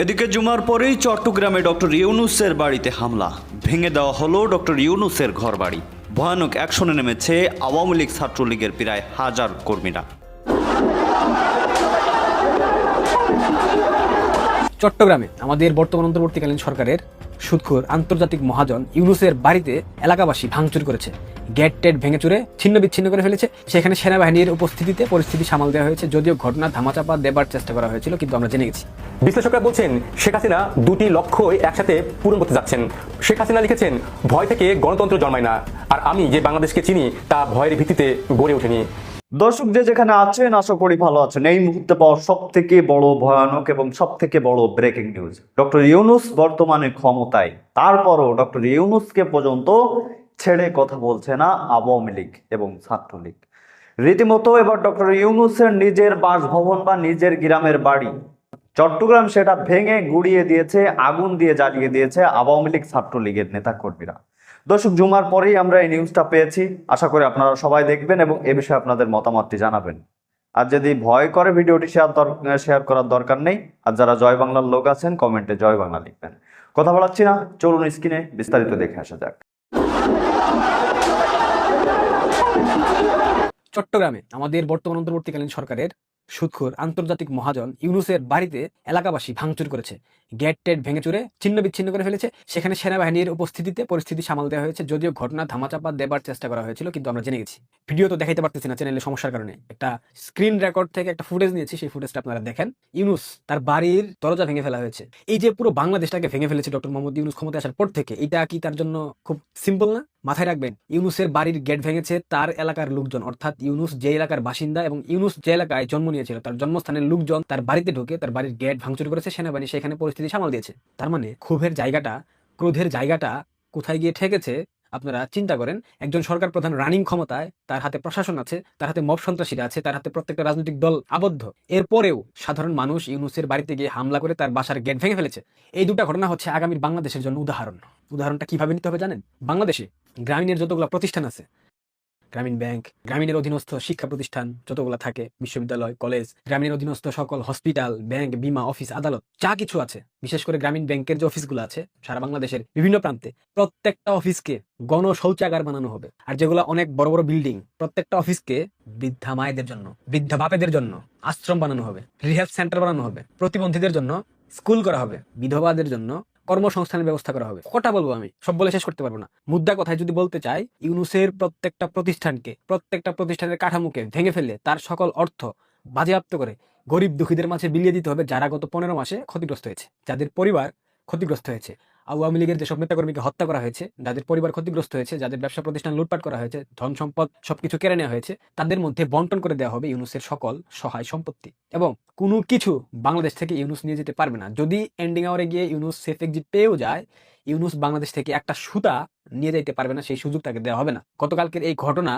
এদিকে জুমার পরেই চট্টগ্রামে ডক্টর ইউনুসের বাড়িতে হামলা। ভেঙে দেওয়া হলো ডক্টর ইউনুসের ঘর বাড়ি ভয়ানক অ্যাকশনে নেমেছে আওয়ামী লীগ ছাত্রলীগের প্রায় হাজার কর্মীরা। চট্টগ্রামে আমাদের বর্তমান অন্তর্বর্তীকালীন সরকারের সুদখোর আন্তর্জাতিক মহাজন ইউনুসের বাড়িতে এলাকাবাসী ভাঙচুর করেছে। গেট টেট ভেঙে চুরে ছিন্ন বিচ্ছিন্ন করে ফেলেছে। সেখানে সেনাবাহিনীর উপস্থিতিতে পরিস্থিতি সামাল দেওয়া হয়েছে যদিও ঘটনা ধামাচাপা দেবার চেষ্টা করা হয়েছিল কিন্তু আমরা জেনে গেছি। বিশ্লেষকরা বলছেন শেখ হাসিনা দুটি লক্ষ্যই একসাথে পূরণ করতে যাচ্ছেন। শেখ হাসিনা লিখেছেন ভয় থেকে গণতন্ত্র জন্মায় না। আর আমি যে বাংলাদেশকে চিনি তা ভয়ের ভিত্তিতে গড়ে ওঠেনি। দর্শক যে যেখানে আছেন আশা করি ভালো আছেন। এই মুহূর্তে পাওয়া সব থেকে বড় ভয়ানক এবং সব থেকে বড় ব্রেকিং নিউজ ডক্টর ইউনুস বর্তমানে ক্ষমতায়। তারপরও ডক্টর ইউনুসকে পর্যন্ত ছেড়ে কথা বলছে না আওয়ামী লীগ এবং ছাত্রলীগ। রীতিমতো এবার ডক্টর ইউনুসের নিজের বাসভবন বা নিজের গ্রামের বাড়ি। চট্টগ্রাম সেটা ভেঙে গুড়িয়ে দিয়েছে, আগুন দিয়ে জ্বালিয়ে দিয়েছে আওয়ামী লীগ ছাত্রলীগের নেতাকর্মীরা। দর্শক, জুমার পরেই আমরা এই নিউজটা পেয়েছি। আশা করি আপনারা সবাই দেখবেন এবং এ বিষয়ে আপনাদের মতামতটি জানাবেন। আর যদি ভয় করে ভিডিওটি শেয়ার শেয়ার করার দরকার নেই, আর যারা জয় বাংলার লোক আছেন কমেন্টে জয় বাংলা লিখবেন। কথা বলাচ্ছি না চলুন স্ক্রিনে বিস্তারিত দেখে আসা যাক। চট্টগ্রামে আমাদের বর্তমান অন্তর্বর্তীকালীন সরকারের সুদখোর আন্তর্জাতিক মহাজন ইউনুসের বাড়িতে এলাকাবাসী ভাঙচুর করেছে। গেট টেট ভেঙে চুরে ছিন্ন বিচ্ছিন্ন করে ফেলেছে। সেখানে সেনাবাহিনীর উপস্থিতিতে পরিস্থিতি সামাল দেওয়া হয়েছে, যদিও ঘটনা ধামাচাপা দেবার চেষ্টা করা হয়েছিল, কিন্তু আমরা জেনে গেছি। ভিডিও তো দেখাইতে পারতেছি না চ্যানেলের সমস্যার কারণে। একটা স্ক্রিন রেকর্ড থেকে একটা ফুটেজ নিয়েছি, সেই ফুটেজটা আপনারা দেখেন। ইউনুস তার বাড়ির দরজা ভেঙে ফেলা হয়েছে। এই যে পুরো বাংলাদেশটাকে ভেঙে ফেলেছে ডক্টর মোহাম্মদ ইউনুস ক্ষমতা আসার পর থেকে, এটা কি তার জন্য খুব সিম্পল না? মাথায় রাখবেন, ইউনুসের বাড়ির গেট ভেঙেছে তার এলাকার লোকজন, অর্থাৎ ইউনুস যে এলাকার বাসিন্দা এবং ইউনুস যে এলাকায় জন্ম নিয়েছিল, তার জন্মস্থানের লোকজন তার বাড়িতে ঢুকে তার বাড়ির গেট ভাঙচুর করেছে, সেনাবাহিনী সেখানে পরিস্থিতি সামাল দিয়েছে। তার মানে ক্ষোভের জায়গাটা, ক্রোধের জায়গাটা কোথায় গিয়ে ঠেকেছে, আপনারা চিন্তা করেন। একজন সরকার প্রধান রানিং ক্ষমতায়, তার হাতে প্রশাসন আছে, তার হাতে মব সন্ত্রাসীরা আছে, তার হাতে প্রত্যেকটা রাজনৈতিক দল আবদ্ধ। এরপরেও সাধারণ মানুষ ইউনুসের বাড়িতে গিয়ে হামলা করে তার বাসার গেট ভেঙে ফেলেছে। এই দুটা ঘটনা হচ্ছে আগামীর বাংলাদেশের জন্য উদাহরণ। উদাহরণটা কীভাবে নিতে হবে জানেন? বাংলাদেশে গ্রামীণের যতগুলো প্রতিষ্ঠান আছে, গ্রামীণ ব্যাংক, গ্রামীণের অধীনস্থ শিক্ষা প্রতিষ্ঠান যতগুলো থাকে, বিশ্ববিদ্যালয়, কলেজ, গ্রামীণের অধীনস্থ সকল হসপিটাল, ব্যাংক, বিমা, অফিস, আদালত, যা কিছু আছে, বিশেষ করে গ্রামীণ ব্যাংকের যে অফিসগুলো আছে, সারা বাংলাদেশের বিভিন্ন প্রান্তে প্রত্যেকটা অফিসকে গণ শৌচাগার বানানো হবে। আর যেগুলো অনেক বড় বড় বিল্ডিং, প্রত্যেকটা অফিসকে বৃদ্ধা মায়েদের জন্য, বৃদ্ধা বাপেদের জন্য আশ্রম বানানো হবে, রিহ্যাব সেন্টার বানানো হবে, প্রতিবন্ধীদের জন্য স্কুল করা হবে, বিধবাদের জন্য কর্মসংস্থানের ব্যবস্থা করা হবে। কটা বলব আমি? সব বলে শেষ করতে পারব না। মুদ্রা কথায় যদি বলতে চাই, ইউনুসের প্রত্যেকটা প্রতিষ্ঠানকে, প্রত্যেকটা প্রতিষ্ঠানের কাঠামোকে ভেঙে ফেলে তার সকল অর্থ বাজেয়াপ্ত করে গরিব দুঃখীদের মাঝে বিলিয়ে দিতে হবে যারা গত পনেরো মাসে ক্ষতিগ্রস্ত হয়েছে, যাদের পরিবার ক্ষতিগ্রস্ত হয়েছে। আওয়ামী লীগের যেসব নেতাকর্মীকে হত্যা করা হয়েছে, যাদের পরিবার ক্ষতিগ্রস্ত হয়েছে, যাদের ব্যবসা প্রতিষ্ঠান লুটপাট করা হয়েছে, ধন সম্পদ সবকিছু কেড়ে নেওয়া হয়েছে, তাদের মধ্যে বন্টন করে দেওয়া হবে ইউনুসের সকল সহায় সম্পত্তি। এবং কোনো কিছু বাংলাদেশ থেকে ইউনুস নিয়ে যেতে পারবে না। যদি এন্ডিং আওয়ারে গিয়ে ইউনুস সেফ এক্সিট পেয়েও যায়, ইউনুস বাংলাদেশ থেকে একটা সুতা নিয়ে যেতে পারবে না, সেই সুযোগ তাকে দেওয়া হবে না। গতকালকের এই ঘটনা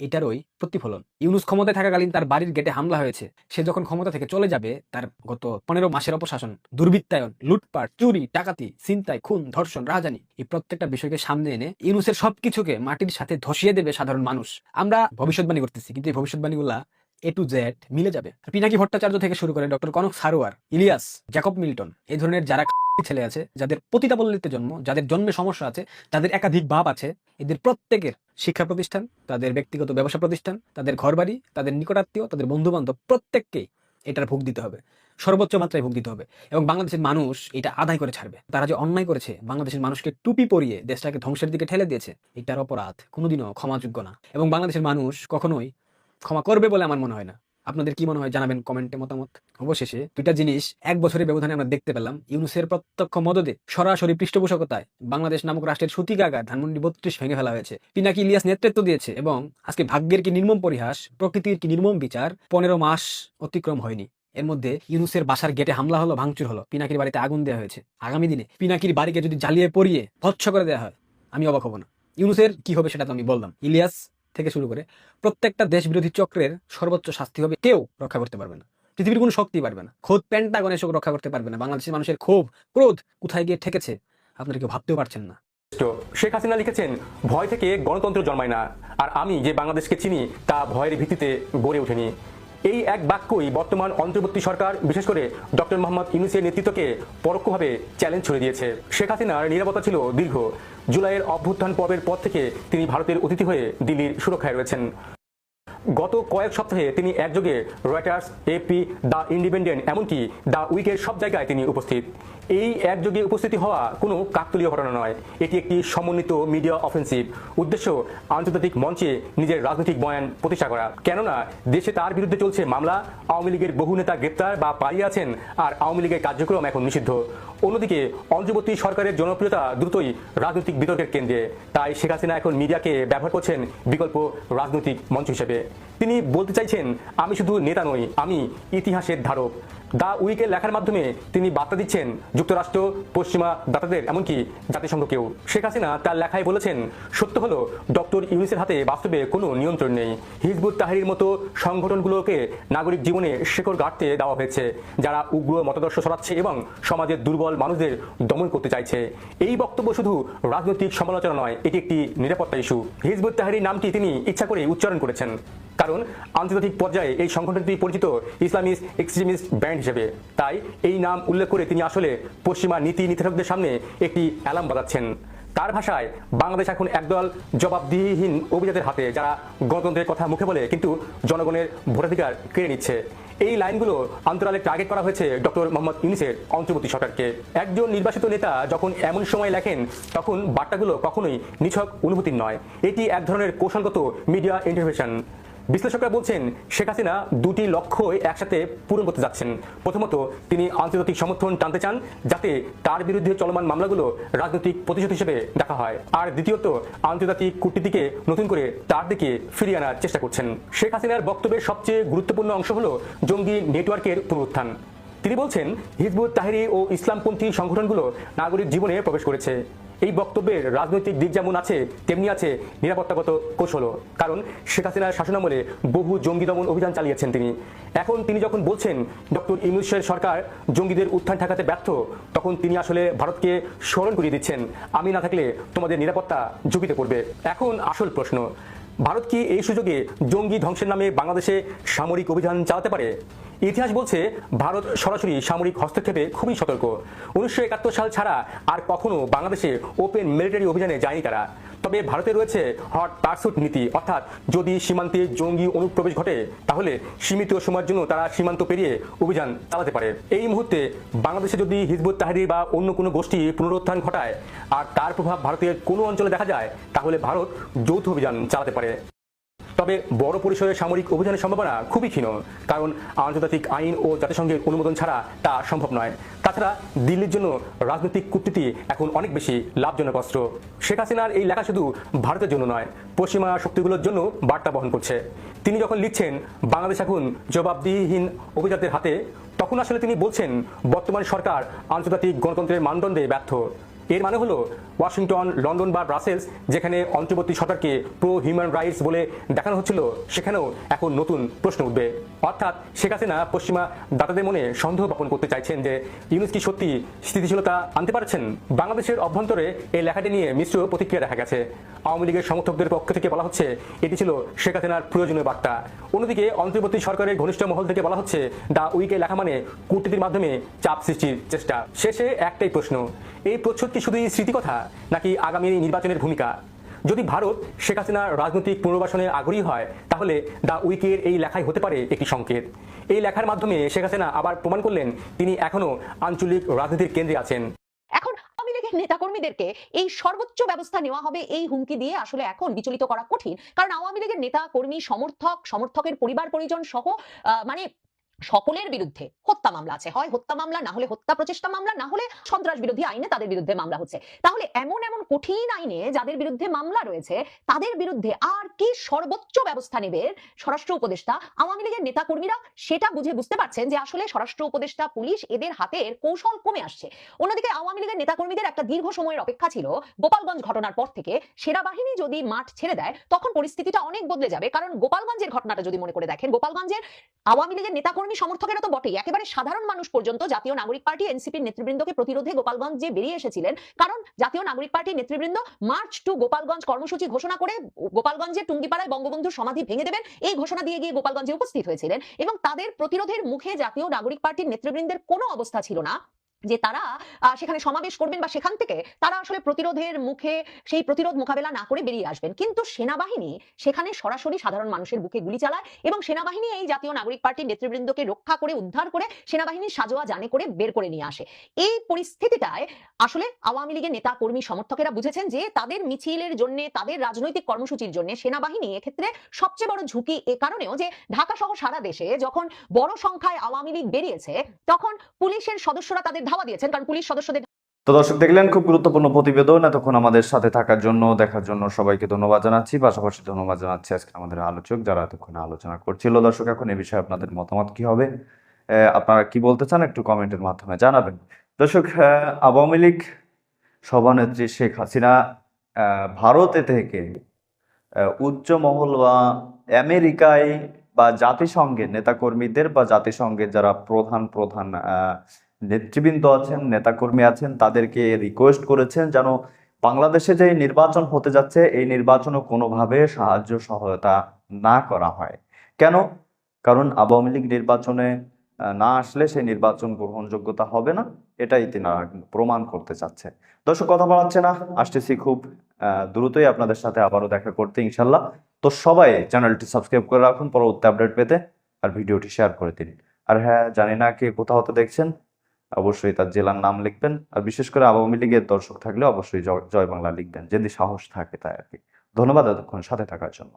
এটারই প্রতিফলন। ইউনুস ক্ষমতায় থাকাকালীন তার বাড়ির গেটে হামলা হয়েছে। সে যখন ক্ষমতা থেকে চলে যাবে, তার গত পনেরো মাসের অপশাসন, দুর্বৃত্তায়ন, লুটপাট, চুরি টাকাতি ছিনতাই, খুন, ধর্ষণ, রাজানি, এই প্রত্যেকটা বিষয়কে সামনে এনে ইউনুসের সবকিছুকে মাটির সাথে ধসিয়ে দেবে সাধারণ মানুষ। আমরা ভবিষ্যৎবাণী করতেছি, কিন্তু এই ভবিষ্যৎবাণীগুলা এ টু জেড মিলে যাবে। পিনাকি ভট্টাচার্য থেকে শুরু করে doctor Kanak Sarwar, Ilias, Jacob Milton, এই ধরনের যারা ছেলে আছে, যাদের পতিতাবল্লিতে জন্ম, যাদের জন্মে সমস্যা আছে যাদের একাধিক বাপ আছে, এদের প্রত্যেকের শিক্ষা প্রতিষ্ঠান, তাদের ব্যক্তিগত ব্যবসা প্রতিষ্ঠান, তাদের ঘরবাড়ি, তাদের নিকটাত্মীয়, তাদের বন্ধু বান্ধব প্রত্যেককেই এটার ভোগ দিতে হবে। সর্বোচ্চ মাত্রায় ভোগ দিতে হবে। এবং বাংলাদেশের মানুষ এটা আদায় করে ছাড়বে। তারা যে অন্যায় করেছে, বাংলাদেশের মানুষকে টুপি পরিয়ে দেশটাকে ধ্বংসের দিকে ঠেলে দিয়েছে, এটার অপরাধ কোনোদিনও ক্ষমাযোগ্য না। এবং বাংলাদেশের মানুষ কখনোই ক্ষমা করবে বলে আমার মনে হয় না। আপনাদের কি মনে হয়? জানাবেন কমেন্টে মতামত। অবশেষে দুইটা জিনিস, এক বছরের ব্যবধানে আমরা দেখতে পেলাম, ইউনুসের প্রত্যক্ষ মদদে সরাসরি পৃষ্ঠপোষকতায় বাংলাদেশ নামক রাষ্ট্রের সুতিকাগার ধানমন্ডি বত্রিশ ভেঙে ফেলা হয়েছে। পিনাকি ইলিয়াস নেতৃত্ব দিয়েছে এবং আজকে ভাগ্যের কি নির্মম পরিহাস, প্রকৃতির কি নির্মম বিচার, পনেরো মাস অতিক্রম হয়নি। এর মধ্যে ইউনুসের বাসার গেটে হামলা হলো, ভাঙচুর হলো, পিনাকির বাড়িতে আগুন দেওয়া হয়েছে। আগামী দিনে পিনাকির বাড়িকে যদি জ্বালিয়ে পড়িয়ে ভৎস করে দেওয়া হয়, আমি অবাক হব না। ইউনুসের কি হবে সেটা তো আমি বললাম। ইলিয়াস থেকে শুরু করে প্রত্যেকটা দেশ বিরোধী চক্রের সর্বোচ্চ শাস্তি হবে কেউ রক্ষা করতে পারবে না। পৃথিবীর কোনো শক্তি পারবে না। খোদ প্যান্টাগন এসব রক্ষা করতে পারবে না। বাংলাদেশের মানুষের ক্ষোভ, ক্রোধ কোথায় গিয়ে ঠেকেছে, আপনারা কেউ ভাবতেও পারছেন না। শেখ হাসিনা লিখেছেন, ভয় থেকে গণতন্ত্র জন্মায় না। আর আমি যে বাংলাদেশকে চিনি, তা ভয়ের ভিত্তিতে গড়ে ওঠেনি। এই এক বাক্যই বর্তমান অন্তর্বর্তী সরকার, বিশেষ করে ডক্টর মোহাম্মদ ইউনুসের নেতৃত্বকে পরোক্ষভাবে চ্যালেঞ্জ ছড়ে দিয়েছে। শেখ হাসিনার নিরাপত্তা ছিল দীর্ঘ। জুলাইয়ের অভ্যুত্থান পর্বের পর থেকে তিনি ভারতের অতিথি হয়ে দিল্লির সুরক্ষায় রয়েছেন। গত কয়েক সপ্তাহে তিনি একযোগে রয়টার্স এপি দ্য ইন্ডিপেন্ডেন্ট এমনকি দ্য উইকের সব জায়গায় তিনি উপস্থিত। এই একযোগে উপস্থিতি হওয়া কোনো কাকতলীয় ঘটনা নয়। এটি একটি সমন্বিত মিডিয়া অফেন্সিভ উদ্দেশ্য আন্তর্জাতিক মঞ্চে নিজের রাজনৈতিক বয়ান প্রতিষ্ঠা করা। কেননা দেশে তার বিরুদ্ধে চলছে মামলা, আওয়ামী লীগের বহু নেতা গ্রেপ্তার বা পালিয়ে আছেন, আর আওয়ামী লীগের কার্যক্রম এখন নিষিদ্ধ। অন্যদিকে, অন্তর্বর্তী সরকারের জনপ্রিয়তা দ্রুতই রাজনৈতিক বিতর্কের কেন্দ্রে। তাই শেখ হাসিনা এখন মিডিয়াকে ব্যবহার করছেন বিকল্প রাজনৈতিক মঞ্চ হিসেবে। তিনি বলতে চাইছেন, আমি শুধু নেতা নই, আমি ইতিহাসের ধারক। দা উইকে লেখার মাধ্যমে তিনি বার্তা দিচ্ছেন যুক্তরাষ্ট্র, পশ্চিমা দাতাদের, এমনকি জাতিসংঘকেও শেখ হাসিনা তার লেখায় বলেছেন, সত্য হলো, ডক্টর ইউনিসের হাতে বাস্তবে কোনো নিয়ন্ত্রণ নেই। হিজবুত তাহারির মতো সংগঠনগুলোকে নাগরিক জীবনে শেকড় গাঁটতে দেওয়া হয়েছে, যারা উগ্র মতাদর্শ ছড়াচ্ছে এবং সমাজের দুর্বল মানুষদের দমন করতে চাইছে। এই বক্তব্য শুধু রাজনৈতিক সমালোচনা নয়, এটি একটি নিরাপত্তা ইস্যু। হিজবুত তাহারির নামটি তিনি ইচ্ছা করে উচ্চারণ করেছেন। কারণ আন্তর্জাতিক পর্যায়ে এই সংগঠনটি পরিচিত ইসলামিস্ট এক্সট্রিমিস্ট ব্যান্ড হিসেবে। তাই এই নাম উল্লেখ করে তিনি আসলে পশ্চিমা নীতি নির্ধারকদের সামনে একটি অ্যালার্ম বাজাচ্ছেন। তার ভাষায়, বাংলাদেশ এখন একদল জবাবদিহিহীন অভিজাতের হাতে যারা গণতন্ত্রের কথা মুখে বলে কিন্তু জনগণের ভোটাধিকার কেড়ে নিচ্ছে। এই লাইনগুলো অন্তরালে টার্গেট করা হয়েছে ডক্টর মোহাম্মদ ইউনিসের অন্তর্বর্তী সরকারকে। একজন নির্বাচিত নেতা যখন এমন সময় লেখেন, তখন বার্তাগুলো কখনোই নিছক অনুভূতির নয়। এটি এক ধরনের কৌশলগত মিডিয়া ইন্টারভেশন বিশ্লেষকরা বলছেন, শেখ হাসিনা দুটি লক্ষ্যই একসাথে পূরণ করতে যাচ্ছেন। প্রথমত, তিনি আন্তর্জাতিক সমর্থন টানতে চান যাতে তার বিরুদ্ধে চলমান মামলাগুলো রাজনৈতিক প্রতিশোধ হিসেবে দেখা হয়। আর দ্বিতীয়ত, আন্তর্জাতিক কূটনীতিকে নতুন করে তার দিকে ফিরিয়ে আনার চেষ্টা করছেন। শেখ হাসিনার বক্তব্যের সবচেয়ে গুরুত্বপূর্ণ অংশ হল জঙ্গি নেটওয়ার্কের পুনরুত্থান। তিনি বলছেন, হিজবুত তাহিরি ও ইসলামপন্থী সংগঠনগুলো নাগরিক জীবনে প্রবেশ করেছে। এই বক্তব্যের রাজনৈতিক দিক যেমন আছে, তেমনি আছে নিরাপত্তাগত কৌশলও কারণ শেখ হাসিনার শাসনামলে বহু জঙ্গি দমন অভিযান চালিয়েছেন তিনি। এখন তিনি যখন বলছেন, ডক্টর ইউনুসের সরকার জঙ্গিদের উত্থান ঠেকাতে ব্যর্থ তখন তিনি আসলে ভারতকে স্মরণ করিয়ে দিচ্ছেন, আমি না থাকলে তোমাদের নিরাপত্তা ঝুঁকিতে পড়বে। এখন আসল প্রশ্ন ভারত কি এই সুযোগে জঙ্গি ধ্বংসের নামে বাংলাদেশে সামরিক অভিযান চালাতে পারে? ইতিহাস বলছে, ভারত সরাসরি সামরিক হস্তক্ষেপে খুবই সতর্ক। উনিশশো একাত্তর সাল ছাড়া আর কখনো বাংলাদেশে ওপেন মিলিটারি অভিযানে যায়নি তারা। তবে ভারতে রয়েছে হট পারসুট নীতি। অর্থাৎ যদি সীমান্তে জঙ্গি অনুপ্রবেশ ঘটে, তাহলে সীমিত সময়ের জন্য তারা সীমান্ত পেরিয়ে অভিযান চালাতে পারে। এই মুহূর্তে বাংলাদেশে যদি হিজবুত তাহারি বা অন্য কোনো গোষ্ঠী পুনরুত্থান ঘটায়, আর তার প্রভাব ভারতের কোনো অঞ্চলে দেখা যায়, তাহলে ভারত যৌথ অভিযান চালাতে পারে। তবে বড় পরিসরে সামরিক অভিযানের সম্ভাবনা খুবই ক্ষীণ, কারণ আন্তর্জাতিক আইন ও জাতিসংঘের অনুমোদন ছাড়া তা সম্ভব নয়। তাছাড়া দিল্লির জন্য রাজনৈতিক কূটনীতি এখন অনেক বেশি লাভজনক অস্ত্র। শেখ হাসিনার এই লেখা শুধু ভারতের জন্য নয়, পশ্চিমা শক্তিগুলোর জন্য বার্তা বহন করছে। তিনি যখন লিখছেন, বাংলাদেশ এখন জবাবদিহীন অভিজাতদের হাতে তখন আসলে তিনি বলছেন, বর্তমান সরকার আন্তর্জাতিক গণতন্ত্রের মানদণ্ডে ব্যর্থ। এর মানে হলো ওয়াশিংটন, লন্ডন বা ব্রাসেলস, যেখানে অন্তর্বর্তী সরকারকে প্রো হিউম্যান রাইটস বলে দেখানো হচ্ছিল, সেখানেও এখন নতুন প্রশ্ন উঠবে। অর্থাৎ শেখ হাসিনা পশ্চিমা দাতাদের মনে সন্দেহ বপন করতে চাইছেন যে ইউনুস কি সত্যি স্থিতিশীলতা আনতে পারছেন? বাংলাদেশের অভ্যন্তরে এই লেখাটি নিয়ে মিশ্র প্রতিক্রিয়া দেখা গেছে। আওয়ামী লীগের সমর্থকদের পক্ষ থেকে বলা হচ্ছে, এটি ছিল শেখ হাসিনার প্রয়োজনীয় বার্তা। অন্যদিকে অন্তর্বর্তী সরকারের ঘনিষ্ঠ মহল থেকে বলা হচ্ছে দা উইকে লেখা মানে কূটনীতির মাধ্যমে চাপ সৃষ্টির চেষ্টা। শেষে একটাই প্রশ্ন, এই প্রচ্ছদ কি শুধুই স্মৃতিকথা? নাকি আগামী নির্বাচনের ভূমিকা? যদি ভারত শেখ হাসিনার রাজনৈতিক পুনর্বাসনে আগ্রহী হয়, তাহলে দ্য উইকের এই লেখাই হতে পারে একটি সংকেত। এই লেখার মাধ্যমে শেখ হাসিনা আবার প্রমাণ করলেন তিনি এখনও আঞ্চলিক রাজনীতির কেন্দ্রে আছেন। নেতাকর্মীদেরকে এই সর্বোচ্চ ব্যবস্থা নেওয়া হবে এই হুমকি দিয়ে আসলে এখন বিচলিত করা কঠিন। কারণ আওয়ামী লীগের নেতা কর্মী সমর্থক, সমর্থকের পরিবার পরিজন সহ মানে সকলের বিরুদ্ধে হত্যা মামলা আছে। হয় হত্যা মামলা, না হলে হত্যা প্রচেষ্টা মামলা, না হলে সন্ত্রাস বিরোধী আইনে তাদের বিরুদ্ধে মামলা হচ্ছে। তাহলে এমন এমন কঠিন আইনে যাদের বিরুদ্ধে মামলা রয়েছে, তাদের বিরুদ্ধে আর কি সর্বোচ্চ ব্যবস্থা নেবে স্বরাষ্ট্র উপদেষ্টা? আওয়ামী লীগের নেতা কর্মীরা সেটা বুঝে বুঝতে পারছেন যে আসলে স্বরাষ্ট্র উপদেষ্টা, পুলিশ এদের হাতের কৌশল কমে আসছে। অন্যদিকে আওয়ামী লীগের নেতাকর্মীদের একটা দীর্ঘ সময়ের অপেক্ষা ছিল গোপালগঞ্জ ঘটনার পর থেকে। সেনাবাহিনী যদি মাঠ ছেড়ে দেয়, তখন পরিস্থিতিটা অনেক বদলে যাবে। কারণ গোপালগঞ্জের ঘটনাটা যদি মনে করে দেখেন, গোপালগঞ্জের আওয়ামী লীগের নেতাকর্মী সমর্থকেরা তো বটেই। একেবারে সাধারণ মানুষ পর্যন্ত জাতীয় নাগরিক পার্টি এনসিপির নেতৃবৃন্দকে প্রতিরোধে গোপালগঞ্জ যে বেরিয়ে এসেছিলেন, কারণ জাতীয় নাগরিক পার্টির নেতৃবৃন্দ মার্চ টু গোপালগঞ্জ কর্মসূচি ঘোষণা করে গোপালগঞ্জে টুঙ্গিপাড়ায় বঙ্গবন্ধুর সমাধি ভেঙে দেবেন। এই ঘোষণা দিয়ে গিয়ে গোপালগঞ্জে উপস্থিত হয়েছিলেন এবং তাদের প্রতিরোধের মুখে জাতীয় নাগরিক পার্টির নেতৃবৃন্দের কোনো অবস্থা ছিল না। যে তারা সেখানে সমাবেশ করবেন বা সেখান থেকে তারা আসলে প্রতিরোধের মুখে, সেই প্রতিরোধ মোকাবেলা না করে বেরিয়ে আসবেন। কিন্তু সেনাবাহিনী সেখানে সরাসরি সাধারণ মানুষের বুকে গুলি চালায় এবং সেনাবাহিনী এই জাতীয় নাগরিক পার্টির নেতৃবৃন্দকে রক্ষা করে, উদ্ধার করে সেনাবাহিনীর সাজোয়া জানে করে বের করে নিয়ে আসে। এই পরিস্থিতিটায় আসলে আওয়ামী লীগের নেতা কর্মী সমর্থকেরা বুঝেছেন যে তাদের মিছিলের জন্য, তাদের রাজনৈতিক কর্মসূচির জন্য সেনাবাহিনী এক্ষেত্রে সবচেয়ে বড় ঝুঁকি এ কারণেও যে ঢাকা সহ সারা দেশে যখন বড় সংখ্যায় আওয়ামী লীগ বেরিয়েছে, তখন পুলিশের সদস্যরা তাদের ধাওয়া দিয়েছেন কারণ পুলিশ সদস্যদের তো দর্শক দেখলেন খুব গুরুত্বপূর্ণ প্রতিবেদন। এতক্ষণ আমাদের সাথে থাকার জন্য দেখার জন্য সবাইকে ধন্যবাদ জানাচ্ছি। পাশাপাশি ধন্যবাদ জানাচ্ছি আজকে আমাদের আলোচক যারা এতক্ষণ আলোচনা করছিল। দর্শক এখন এই বিষয়ে আপনাদের মতামত কি হবে? আপনারা কি বলতে চান একটু কমেন্টের মাধ্যমে জানাবেন। দর্শক আওয়ামী লীগ সভানেত্রী শেখ হাসিনা ভারতে থেকে উচ্চ মহল বা আমেরিকায় বা জাতিসংঘের নেতাকর্মীদের বা জাতিসংঘের যারা প্রধান প্রধান আহ, নেতৃবৃন্দ আছেন, নেতাকর্মী আছেন, তাদেরকে রিকোয়েস্ট করেছেন যেন বাংলাদেশে যে নির্বাচন হতে যাচ্ছে, এই নির্বাচনে কোনোভাবে সাহায্য, সহায়তা না করা হয়। কেন? কারণ আওয়ামী লীগ নির্বাচনে না আসলে সেই নির্বাচন গ্রহণযোগ্যতা হবে না, এটাই তিনারা প্রমাণ করতে চাচ্ছে। দর্শক, কথা বলাচ্ছে না, আসতেছি খুব দ্রুতই আপনাদের সাথে আবারও দেখা করতে ইনশাল্লাহ তো সবাই চ্যানেলটি সাবস্ক্রাইব করে রাখুন, পরবর্তী আপডেট পেতে, আর ভিডিওটি শেয়ার করে দিন। আর হ্যাঁ জানি না কে কোথাও হতে দেখছেন অবশ্যই তার জেলার নাম লিখবেন। আর বিশেষ করে আওয়ামী লীগের দর্শক থাকলে অবশ্যই জয় বাংলা লিখবেন, যদি সাহস থাকে তাই আর কি। ধন্যবাদ এতক্ষণ সাথে থাকার জন্য।